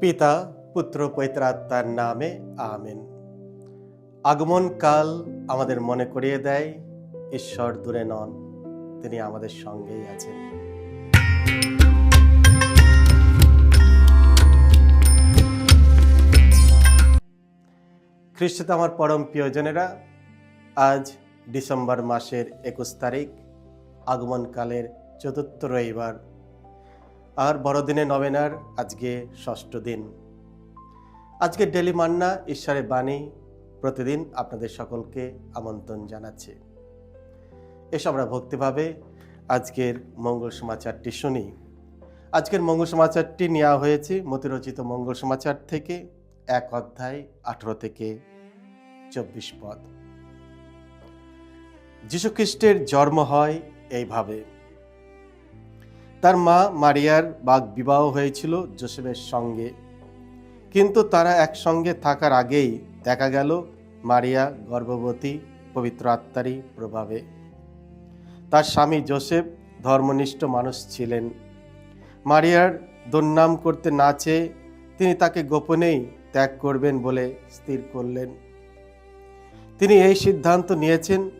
পিতা, পুত্র পৈত্রাত্মার নামে আমেন। আগমনকাল আমাদের মনে করিয়ে দেয়, ঈশ্বর দূরে নন, তিনি আমাদের সঙ্গেই আছেন। খ্রিস্টতে আমার পরম প্রিয়জনেরা, আজ ডিসেম্বর মাসের একুশ তারিখ আগমনকালের চতুর্থ রবিবার। আর বড়দিনে নবেনার আজকে ষষ্ঠ দিন। আজকে ডেলি মান্না, ঈশ্বরের বাণী প্রতিদিন আপনাদের সকলকে আমন্ত্রণ জানাচ্ছে। এসব আমরা ভক্তিভাবে আজকের মঙ্গল সমাচারটি শুনি। আজকের মঙ্গল সমাচারটি নেওয়া হয়েছে মতিরচিত মঙ্গল সমাচার থেকে এক অধ্যায় আঠেরো থেকে চব্বিশ পদ। যীশুখ্রিস্টের জন্ম হয় এইভাবে। তার মা মারিয়ার বাগ বিবাহ হয়েছিল জোসেফের সঙ্গে। কিন্তু তারা একসঙ্গে থাকার আগেই দেখা গেল মারিয়া গর্ভবতী পবিত্র আত্মারই প্রভাবে। তার স্বামী জোসেফ ধর্মনিষ্ঠ মানুষ ছিলেন। মারিয়ার দুর্নাম করতে না চেয়ে তিনি তাকে গোপনেই ত্যাগ করবেন বলে স্থির করলেন। তিনি এই সিদ্ধান্ত নিয়েছেন,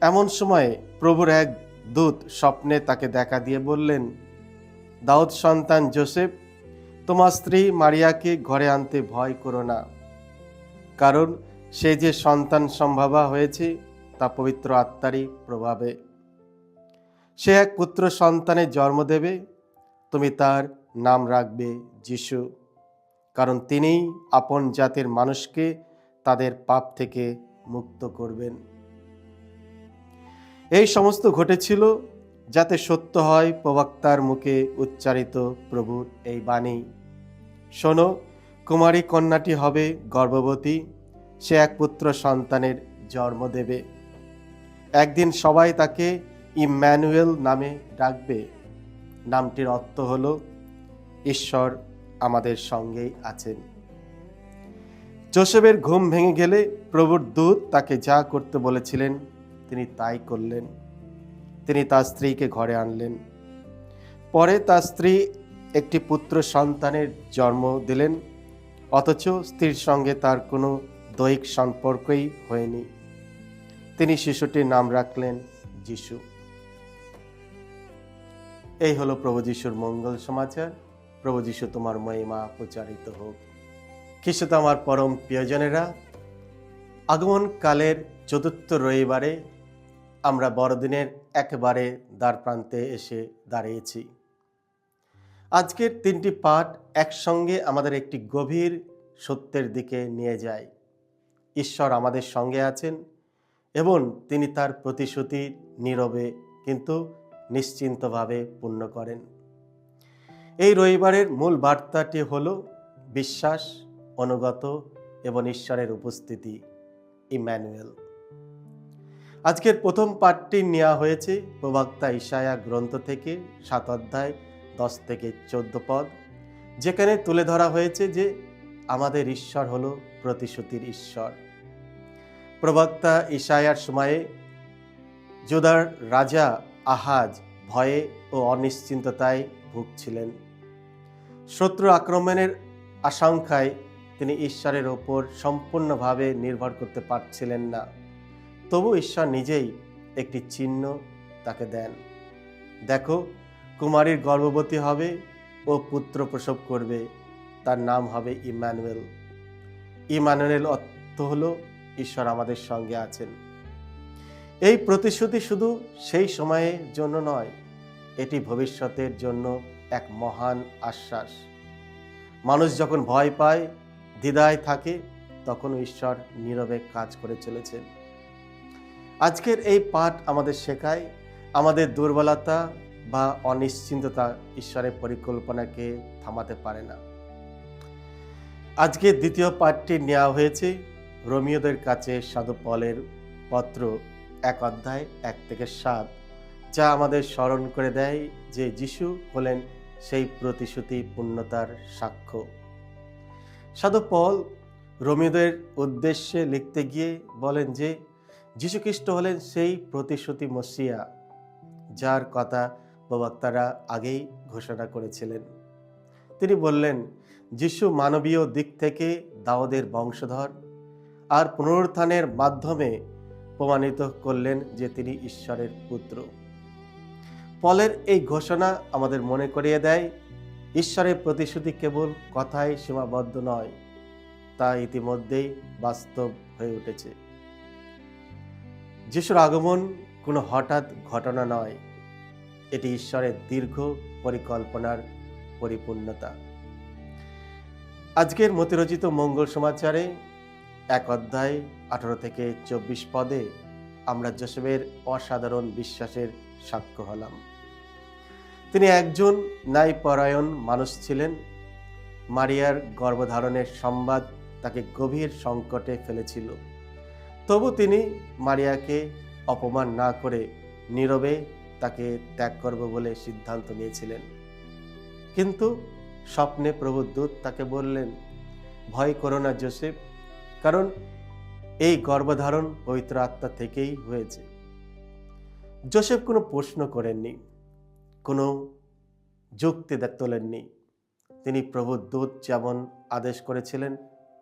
এমন সময়ে প্রভুর এক দূত স্বপ্নে তাকে দেখা দিয়ে বললেন দাউদ সন্তান জোসেফ, তোমার স্ত্রী মারিয়াকে ঘরে আনতে ভয় করো না, কারণ সে যে সন্তান সম্ভাবা হয়েছে, তা পবিত্র আত্মারই প্রভাবে। সে এক পুত্র সন্তানের জন্ম দেবে, তুমি তার নাম রাখবে যিশু, কারণ তিনিই আপন জাতির মানুষকে তাদের পাপ থেকে মুক্ত করবেন। এই সমস্ত ঘটেছিল যাতে সত্য হয় প্রবক্তার মুখে উচ্চারিত প্রভুর এই বাণী। শোনো, কুমারী কন্যাটি হবে গর্ভবতী, সে এক পুত্র সন্তানের জন্ম দেবে। একদিন সবাই তাকে ইম্যানুয়েল নামে ডাকবে। নামটির অর্থ হল, ঈশ্বর আমাদের সঙ্গেই আছেন। জোসেফের ঘুম ভেঙে গেলে প্রভুর দূত তাকে যা করতে বলেছিলেন তিনি তাই করলেন। তিনি তার স্ত্রীকে ঘরে আনলেন। পরে তার স্ত্রী একটি পুত্র সন্তানের জন্ম দিলেন, অথচ স্ত্রীর সঙ্গে তার কোনো দৈহিক সম্পর্কই হয়নি। তিনি শিশুটির নাম রাখলেন যিশু। এই হলো প্রভু যিশুর মঙ্গল সমাচার। প্রভু যিশু তোমার মহিমা প্রচারিত হোক। খ্রিস্ট আমার পরম প্রিয়জনেরা, আগমনকালের চতুর্থ রবিবারে আমরা বড়দিনের একেবারে দ্বার প্রান্তে এসে দাঁড়িয়েছি। আজকের তিনটি পাঠ একসঙ্গে আমাদের একটি গভীর সত্যের দিকে নিয়ে যায়। ঈশ্বর আমাদের সঙ্গে আছেন এবং তিনি তার প্রতিশ্রুতি নীরবে কিন্তু নিশ্চিন্তভাবে পূর্ণ করেন। এই রবিবারের মূল বার্তাটি হল বিশ্বাস, অনুগত এবং ঈশ্বরের উপস্থিতি। ইম্যানুয়েল আজকের প্রথম পাঠটি নেওয়া হয়েছে প্রবক্তা ইশায়া গ্রন্থ থেকে, সাত অধ্যায়, দশ থেকে চোদ্দ পদ, যেখানে তুলে ধরা হয়েছে যে আমাদের ঈশ্বর হল প্রতিশ্রুতির ঈশ্বর। প্রবক্তা ইশায়ার সময়ে যোদার রাজা আহাজ ভয়ে ও অনিশ্চিন্ততায় ভুগছিলেন। শত্রু আক্রমণের আশঙ্কায় তিনি ঈশ্বরের ওপর সম্পূর্ণভাবে নির্ভর করতে পারছিলেন না। তবু ঈশ্বর নিজেই একটি চিহ্ন তাকে দেন। দেখো, কুমারীর গর্ভবতী হবে ও পুত্র প্রসব করবে, তার নাম হবে ইম্যানুয়েল ইম্যানুয়েল অর্থ হলো ঈশ্বর আমাদের সঙ্গে আছেন। এই প্রতিশ্রুতি শুধু সেই সময়ের জন্য নয়, এটি ভবিষ্যতের জন্য এক মহান আশ্বাস। মানুষ যখন ভয় পায়, দ্বিধায় থাকে, তখন ঈশ্বর নীরবে কাজ করে চলেছেন। আজকের এই পাঠ আমাদের শেখায় আমাদের দুর্বলতা বা অনিশ্চিন্ততা ঈশ্বরের পরিকল্পনাকে থামাতে পারে না। আজকে দ্বিতীয় পাঠটি নেওয়া হয়েছে রোমিওদের কাছে সাধু পলের পত্র এক অধ্যায় এক থেকে সাত, যা আমাদের স্মরণ করে দেয় যে যিশু হলেন সেই প্রতিশ্রুতি পূর্ণতার সাক্ষ্য। সাধু পল রোমিওদের উদ্দেশ্যে লিখতে গিয়ে বলেন যে যীশুখ্রিস্ট হলেন সেই প্রতিশ্রুতি মসিয়া, যার কথা প্রবক্তারা আগেই ঘোষণা করেছিলেন। তিনি বললেন, যিশু মানবীয় দিক থেকে দাওদের বংশধর আর পুনরুত্থানের মাধ্যমে প্রমাণিত করলেন যে তিনি ঈশ্বরের পুত্র। পলের এই ঘোষণা আমাদের মনে করিয়ে দেয়, ঈশ্বরের প্রতিশ্রুতি কেবল কথায় সীমাবদ্ধ নয়, তা ইতিমধ্যেই বাস্তব হয়ে উঠেছে। যিশুর আগমন কোনো হঠাৎ ঘটনা নয়, এটি ঈশ্বরের দীর্ঘ পরিকল্পনার পরিপূর্ণতা। আজকের মতিরচিত মঙ্গল সমাচারে এক অধ্যায় আঠারো থেকে চব্বিশ পদে আমরা জোসেফের অসাধারণ বিশ্বাসের সাক্ষ্য হলাম। তিনি একজন ন্যায়পরায়ণ মানুষ ছিলেন। মারিয়ার গর্ভধারণের সংবাদ তাকে গভীর সংকটে ফেলেছিল। তবু তিনি মারিয়াকে অপমান না করে নীরবে তাকে ত্যাগ করব বলে সিদ্ধান্ত নিয়েছিলেন। কিন্তু স্বপ্নে প্রভু দূত তাকে বললেন, ভয় করো না জোসেফ, কারণ এই গর্ভধারণ পবিত্র আত্মা থেকেই হয়েছে। জোসেফ কোনো প্রশ্ন করেননি, কোনো যুক্তি তোলেননি। তিনি প্রভু দূত যেমন আদেশ করেছিলেন,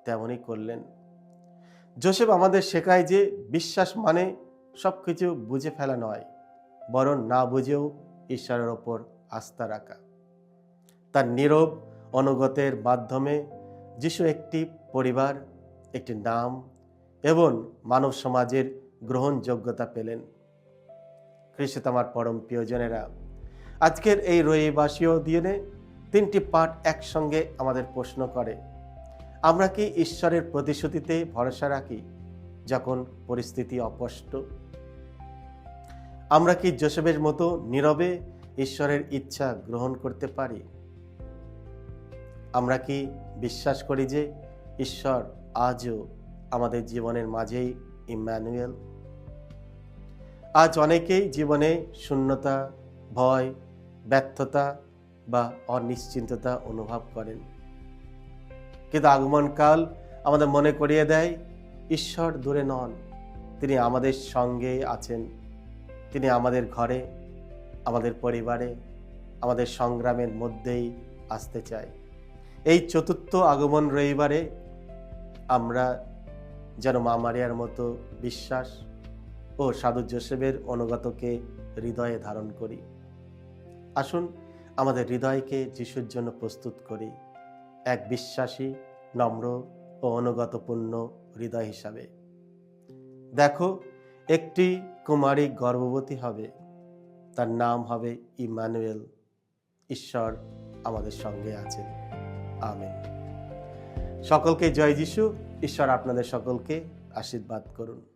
তেমনই করলেন। জোসেফ আমাদের শেখায় যে বিশ্বাস মানে সব কিছু বুঝে ফেলা নয়, বরং না বুঝেও ঈশ্বরের ওপর আস্থা রাখা। তার নীরব অনুগতের মাধ্যমে যিশু একটি পরিবার, একটি নাম এবং মানব সমাজের গ্রহণযোগ্যতা পেলেন। খ্রিস্ট আমার পরম প্রিয়জনেরা, আজকের এই রবিবাসীয় দিনে তিনটি পাঠ একসঙ্গে আমাদের প্রশ্ন করে। আমরা কি ঈশ্বরের প্রতিশ্রুতিতে ভরসা রাখি যখন পরিস্থিতি অস্পষ্ট? আমরা কি জোসেফের মতো নীরবে ঈশ্বরের ইচ্ছা গ্রহণ করতে পারি? আমরা কি বিশ্বাস করি যে ঈশ্বর আজও আমাদের জীবনের মাঝেই ইম্যানুয়েল আজ অনেকেই জীবনে শূন্যতা, ভয়, ব্যর্থতা বা অনিশ্চিন্ততা অনুভব করেন। কিন্তু আগমনকাল আমাদের মনে করিয়ে দেয়, ঈশ্বর দূরে নন, তিনি আমাদের সঙ্গে আছেন। তিনি আমাদের ঘরে, আমাদের পরিবারে, আমাদের সংগ্রামের মধ্যেই আসতে চায়। এই চতুর্থ আগমন রবিবারে আমরা যেন মা মারিয়ার মতো বিশ্বাস ও সাধু জোসেফের অনুগতকে হৃদয়ে ধারণ করি। আসুন আমাদের হৃদয়কে যিশুর জন্য প্রস্তুত করি। এক বিশ্বাসী, নম্র ও অনুগতপূর্ণ হৃদয় হিসাবে। দেখো, একটি কুমারী গর্ভবতী হবে। তার নাম হবে ইমানুয়েল। ঈশ্বর আমাদের সঙ্গে আছেন। আমেন। সকলকে জয় যিশু। ঈশ্বর আপনাদের সকলকে আশীর্বাদ করুন।